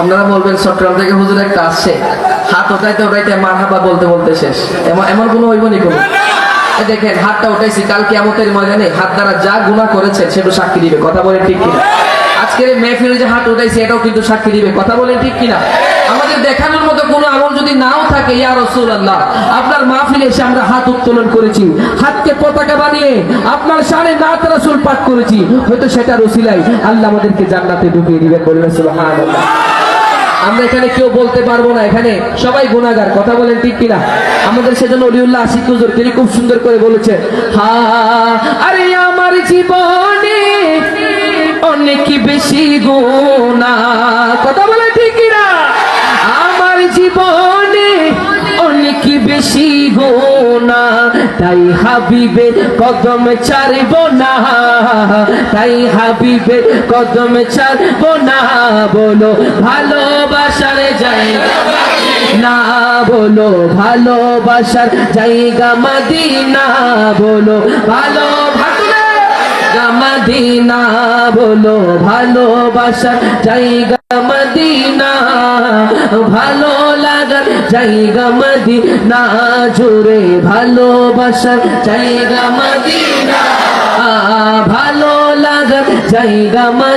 আপনারা বলবেন, চট্টগ্রাম থেকে হুজুর একটা আসছে। হাত ওটাইতে ওটাইতে মার হাবা বলতে বলতে শেষ। এমন কোনো হইব নি কোনো দেখেন, হাতটা উঠাইছি, কালকে আমতের ময়দানে হাত দ্বারা যা গুণা করেছে, সেটা সাক্ষী দিবে। কথা বলেন ঠিক কিনা? আজকের মেহফিলে যে হাত উঠাইছি, এটাও কিন্তু সাক্ষী দিবে। কথা বলেন ঠিক কিনা? আমাদের দেখানোর মতো কোনো আমল যদি নাও থাকে, ইয়া রসুল আল্লাহ আপনার মাহফিলে এসে আমরা হাত উত্তোলন করেছি। হাতকে পতাকা বানিয়ে আপনার সামনে নাত রাসুল পাঠ করেছি। হয়তো সেটা রসিলাই আল্লাহ আমাদেরকে জান্নাতে ঢুকিয়ে দিবেন বলবেন সুবহানাল্লাহ। আমরা এখানে কেউ বলতে পারব না, এখানে সবাই গুণাগার, কথা বলেন ঠিক কিনা? আমাদের সেজন্য অলিউল্লাহ আশিক হুজুর তিনি খুব সুন্দর করে বলেছে, হা, আরে আমার জীবনে অনেক বেশি গুণা। কথা বলে ঠিক কিনা? আমার জীবনে অনেক বেশি গোনা তাই হাবিবের কদম ছাড়ব না। তাই হাবিবের কদম ছাড়ব না। বলো, ভালোবাসার জায়গা না বলো, ভালোবাসার জায়গা মাদিনা। বলো, ভালো ভালো মদিনা। বলো ভালোবাসার জায়গা মদিনা ভালো লাগার জায়গা মদিনা জুড়ে ভালোবাসার জায়গা মদিনা ভালো লাগার জায়গা মদিনা